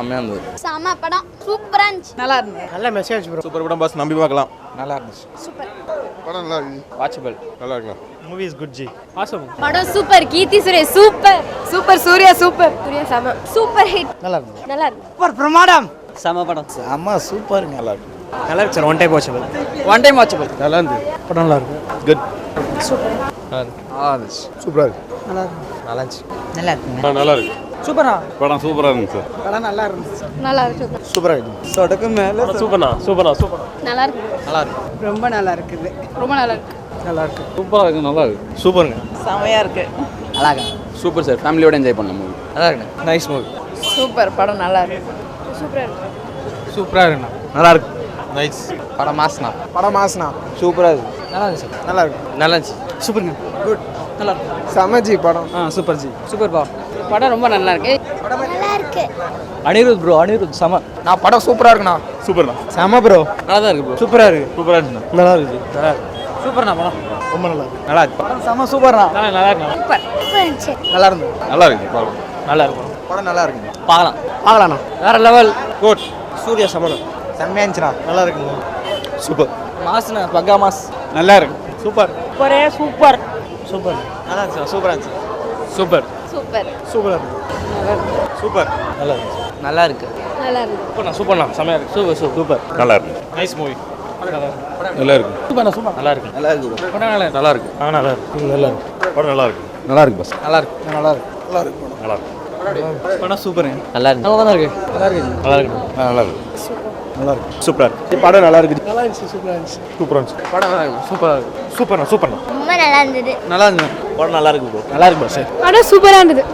செம்மையாக இருந்தது. செம படம். சூப்பரா இருந்துச்சு. நல்லா இருந்தது. நல்ல மெசேஜ் ப்ரோ சூப்பர் படம் பாஸ் நம்பி பார்க்கலாம். நல்லா இருந்துச்சு. சூப்பர். படம் நல்லா இருக்கு. வாட்சபிள் நல்லா இருக்கலாம் மூவி இஸ் குட் ஜி ஆசம் படம் super. Keerthy Suresh super. Super Suriya super. Suriya செம. சூப்பர் ஹிட் நல்லா இருந்தது. நல்லா இருக்கு சூப்பர் பிரமாதம். செம படம். அம்மா சூப்பருங்க. நல்லா இருக்கு. நல்லா இருக்கு sir one time watchable one time watchable நல்லா இருந்தது. படம் நல்லா இருக்கு. குட் நல்லா இருந்துச்சு. சூப்பராக இருக்கு. நல்லா இருக்கு நல்லா இருந்துச்சு. நல்லா படம் நல்லா இருக்கு. சூப்பரா படம் சூப்பராக இருந்துச்சு சார் படம் நல்லா இருந்துச்சு நல்லா இருக்கு சூப்பராக இருக்கு சொடக்கு மேலே சூப்பர்ண்ணா சூப்பர்ண்ணா சூப்பர் நல்லா இருக்கு நல்லா இருக்கு ரொம்ப நல்லா இருக்குது ரொம்ப நல்லா இருக்கு நல்லா இருக்கு சூப்பராக இருக்கு நல்லா இருக்கு சூப்பருங்க செமையா இருக்கு நல்லா இருக்கு சூப்பர் சார் ஃபேமிலியோட என்ஜாய் பண்ண மூவி நல்லா இருக்கு நைஸ் மூவி சூப்பர் படம் நல்லா இருக்கு சூப்பரா இருக்கு சூப்பராக இருக்குண்ணா நல்லா இருக்கு நைஸ் படம் மாஸ்னா படம் மாசனா சூப்பராக இருக்கு நல்லா இருந்துச்சு நல்லா இருக்கு நல்லா இருந்துச்சு சூப்பருங்க குட் நல்லா இருக்கு செமஜி படம் ஆ சூப்பர் ஜி சூப்பர் பா படம் ரொம்ப நல்லா இருக்கு நல்லா இருக்கு அனிருத் ப்ரோ அனிருத் செம. நான் படம் சூப்பராக இருக்குண்ணா. சூப்பர்ண்ணா. செம ப்ரோ நல்லா தான் இருக்கு ப்ரோ சூப்பராக இருக்கு. சூப்பராக இருந்துச்சுண்ணா நல்லா இருக்கு நல்லா இருக்கு சூப்பர்ண்ணா படம். ரொம்ப நல்லா இருக்கு நல்லா இருக்கு படம் செம சூப்பர்ண்ணா. நல்லா நல்லா இருக்கு சூப்பர். சூப்பர் இருந்துச்சு. நல்லா இருந்தது நல்லா இருக்கு படம். நல்லா இருக்கும் படம் நல்லா இருக்குங்க பார்க்கலாம் பார்க்கலாண்ணா வேற லெவல் குட் சூர்யா சமணம் செம்மையா இருந்துச்சுண்ணா. நல்லா இருக்குங்க சூப்பர். மாஸ்ண்ணா பக்கா மாஸ் நல்லா இருக்கு சூப்பர். சூப்பரே சூப்பர். சூப்பர். நல்லா இருந்துச்சு சூப்பராக இருந்துச்சு. சூப்பர். சூப்பர் சூப்பராக இருக்கு சூப்பர் நல்லா இருந்துச்சு நல்லா இருக்கு நல்லா இருக்கு சூப்பர்ண்ணா சூப்பர்ண்ணா செம்மையா இருக்கு சூப்பர் சூப்பர் நல்லா இருக்கு நைஸ் மூவி நல்லா இருக்கு சூப்பர்ண்ணா சூப்பர் நல்லா இருக்கு நல்லா இருக்கு படம் நல்லா நல்லா இருக்கு ஆ நல்லா இருக்கு நல்லா இருக்கு படம் நல்லா இருக்கு நல்லா இருக்கு பாஸ் நல்லா இருக்கு நல்லா இருக்கு நல்லா இருக்கு நல்லா இருக்கு படம் சூப்பருங்க நல்லா இருக்கு நல்லா தான் இருக்கு நல்லா இருக்கு நல்லா இருக்கு நல்லா இருக்கு நல்லா இருக்கு சூப்பராக இருக்கு படம் நல்லா இருக்கு நல்லா இருந்துச்சு சூப்பராக இருந்துச்சு சூப்பராக இருந்துச்சு படம் நல்லா இருக்கு சூப்பராக இருக்கு சூப்பர்ண்ணா சூப்பர்ண்ணா ரொம்ப நல்லா இருந்தது நல்லா இருந்துச்சு படம் நல்லா இருக்கு ப்ரோ நல்லா இருக்கு பாஸ் படம் சூப்பரா இருந்தது.